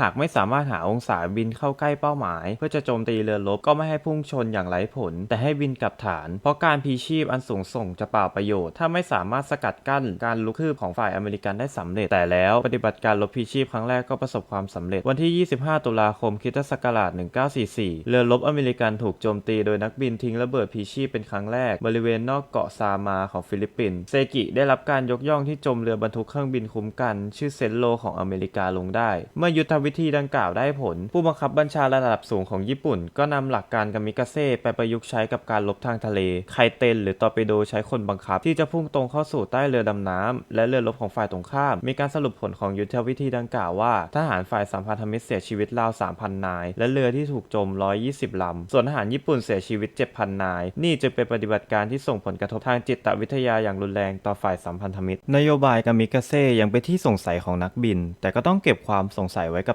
หากไม่สามารถหาองศาบินเข้าใกล้เป้าหมาย เพื่อจะโจมตีเรือรบก็ไม่ให้พุ่งชนอย่างไร้ผล แต่ให้บินกลับฐาน เพราะการพีชีพอันสูงส่งจะเปล่าประโยชน์ ถ้าไม่สามารถสกัดกั้นการลุกคืบของฝ่ายอเมริกันได้สำเร็จแต่แล้วปฏิบัติการรบพีชีพครั้งแรกก็ประสบความสำเร็จ วันที่ 25 ตุลาคมคิตศักราช 1944 เรือรบอเมริกันถูกโจมตีโดยนักบินทิ้งระเบิดพีชีพเป็นครั้งแรก บริเวณนอกเกาะซามาของฟิลิปปินส์เซกิได้รับการยกย่องที่จมเรือบรรทุกเครื่องบินคุ้มกัน ชื่อเซนโลของอเมริกาลงได้ เมื่อยุทธวิธีดังกล่าวได้ผล ผู้บังคับบัญชาระดับสูงของญี่ปุ่น ก็นำหลักการกามิกาเซ่ไปประยุกต์ใช้กับการรบทางทะเล ไคเตนหรือตอร์ปิโดใช้คนบังคับ ที่จะพุ่งตรงเข้าสู่ใต้เรือดำน้ำและเรือรบของฝ่ายตรงข้าม มีการสรุปผลของยุทธวิธีดังกล่าวว่าทหารฝ่ายสัมพันธมิตรเสียชีวิตราว3,000 นาย และเรือที่ถูกจม 120ลำส่วนทหารญี่ปุ่นเสียชีวิต 7,000 นาย นี่จึงเป็นปฏิบัติการที่ส่งผลกระทบทางจิตวิทยาอย่างรุนแรงต่อฝ่ายสัมพันธมิตร นโยบายกามิกาเซ่ยังเป็นที่สงสัยของนักบิน แต่ก็ต้องเก็บความสงสัยไว้ก